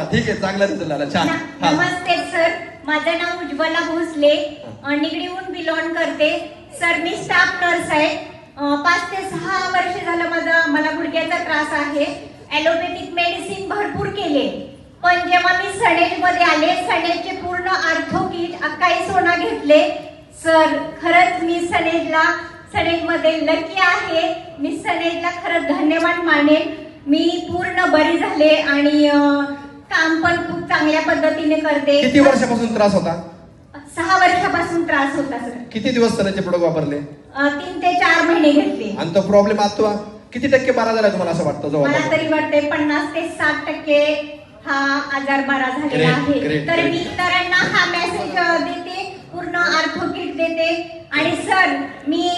हा ठीक आहे चांगला रिझल्ट आला छान. हा. नमस्ते सर. माझं नाव उज्ज्वला भोसले. अ, निगडीहून बिलॉंग करते. सर मी स्टाफ नर्स आहे. अ, पाच ते सहा वर्ष झालं माझा मला गुडघ्याचा त्रास आहे. ॲलोपॅथिक मेडिसिन भरपूर केले. पण जेव्हा मी सणेजमध्ये आले सणेजचे पूर्ण आर्थो किट अक्काई सोना घेतले. सर खरंच मी सणेजमध्ये लकी आहे. मी सणेजला खरंच धन्यवाद मानेन. मी पूर्ण बरी झाले आणि अ, चांगल्या पद्धतीने करते. किती वर्षापासून त्रास होता? सहा वर्षापासून त्रास होता सर. किती दिवस सरांचे प्रोडक्ट वापरले? अ, तीन ते चार महिने घेतले. आणि तो प्रॉब्लेम आता किती टक्के बारा झाला तुम्हाला असं वाटतं मला? तरी वाटते पन्नास ते साठ टक्के हा आजार बरा झालेला Great, आहे. great, तर great. मी इतरांना हा मेसेज देते पूर्ण आर्थो किट देते आणि सर मी